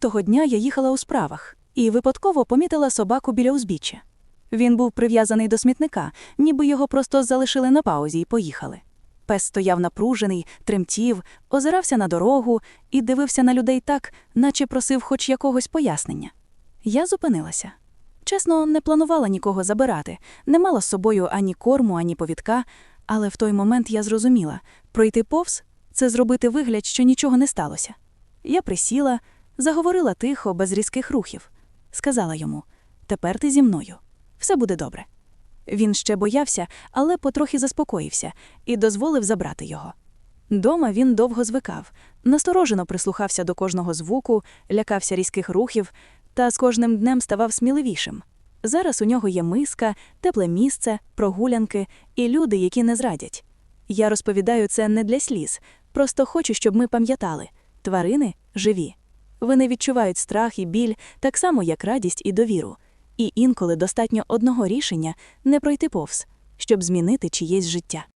Того дня я їхала у справах і випадково помітила собаку біля узбіччя. Він був прив'язаний до смітника, ніби його просто залишили на паузі і поїхали. Пес стояв напружений, тремтів, озирався на дорогу і дивився на людей так, наче просив хоч якогось пояснення. Я зупинилася. Чесно, не планувала нікого забирати, не мала з собою ані корму, ані повідка, але в той момент я зрозуміла пройти повз це зробити вигляд, що нічого не сталося. Я присіла, заговорила тихо, без різких рухів. Сказала йому: тепер ти зі мною, все буде добре. Він ще боявся, але потрохи заспокоївся і дозволив забрати його. Дома він довго звикав, насторожено прислухався до кожного звуку, лякався різких рухів та з кожним днем ставав сміливішим. Зараз у нього є миска, тепле місце, прогулянки і люди, які не зрадять. Я розповідаю це не для сліз, просто хочу, щоб ми пам'ятали тварини живі. Вони відчувають страх і біль так само, як радість і довіру. І інколи достатньо одного рішення не пройти повз, щоб змінити чиєсь життя.